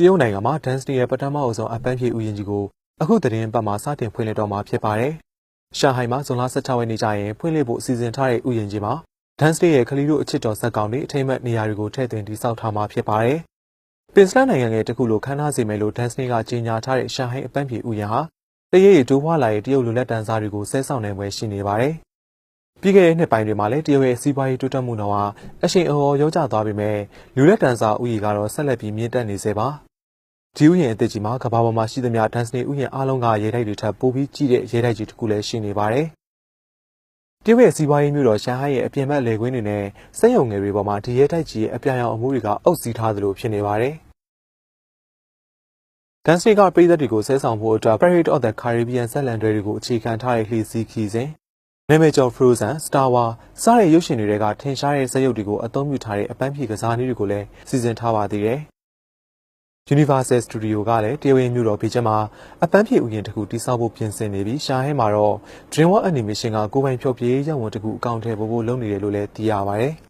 တရုတ်နိုင်ငံမှာ Dance ရဲ့ပထမအဆုံးအပန်းဖြေဥယျာဉ်ကြီးကိုအခုသတင်းပတ်မှာစတင်ဖွင့်လှစ်တော့မှာဖြစ်ပါတယ်။ရှာဟိုင်မှာဇွန်လ16ရက်နေ့ကျရင်ဖွင့်လှစ်ဖို့အစီအစဉ်ထားတဲ့ဥယျာဉ်ကြီးမှာ Dance ရဲ့ခလီတို့အချစ်တော်ဇက်ကောင်တွေအထိမ့်မှတ်နေရာတွေကိုထည့်သွင်းတည်ဆောက်ထားမှာဖြစ်ပါတယ်။ပင်စလန်နိုင်ငံရဲ့တခုလိုခမ်းနားစီမယ်လို့ Dance ကကြေညာထားတဲ့ရှာဟိုင်အပန်းဖြေဥယျာဉ်ဟာတရေရီတိုးဖွာလာတဲ့တရုတ်လူလက်တန်းစားတွေကိုဆဲဆောင်နိုင်ပွဲရှိနေပါတယ်။ပြီးခဲ့တဲ့နှစ်ပိုင်းတွေမှာလည်းတရုတ်ရဲ့စီးပွားရေးတိုးတက်မှုနှုန်းဟာအရှိန်အဟုန်ရောကျသွားပေမဲ့လူလက်တန်းစားဥယျာဉ်ကတော့ဆက်လက်ပြီးမြင့်တက်နေစေပါ။ ဒီဥယျာဉ်အသစ်ကြီးမှာကမ္ဘာပေါ်မှာရှိသမျှဒန်စနေဥယျာဉ်အားလုံးကရေတိုက်တွေထပ်ပိုပြီးကြီးတဲ့ရေတိုက်ကြီးတစ်ခုလည်းရှိနေပါတယ်။တရုတ်ရဲ့စီးပွားရေးမျိုးတော်ရှန်ဟိုင်းရဲ့အပြင်ဘက်လေကွင်းတွေနဲ့စက်ရုံငယ်တွေပေါ်မှာဒီရေတိုက်ကြီးရဲ့အပြာရောင်အမှုတွေကအုပ်စီးထားသလိုဖြစ်နေပါတယ်။ဒန်စနေကပြည်သက်တွေကိုဆဲဆောင်ဖို့အတွက် Pirate of the Caribbean ဇက်လန်တွေကိုအခြေခံထားတဲ့လှေစီးခီးစဉ်နာမည်ကျော် Frozen, Star Wars စတဲ့ရုပ်ရှင်တွေကထင်ရှားတဲ့ဇာတ်ရုပ်တွေကိုအသုံးပြုထားတဲ့အပန်းဖြေကစားနည်းတွေကိုလည်းစီစဉ်ထားပါသေးတယ်။ Universal Studio ကလည်းတရုတ်ရဲ့မြို့တော်ဘေကျင်းမှာအပန်းဖြေဥယျာဉ်တစ်ခုတည်ဆောက်ဖို့ပြင်ဆင်နေပြီးရှာဟဲမှာတော့ DreamWorks Animation ကကိုယ်ပိုင်ဖြောပြရေးရဝန်တစ်ခုအကောင့်ထဲပို့ဖို့လုပ်နေတယ်လို့လည်းသိရပါတယ်။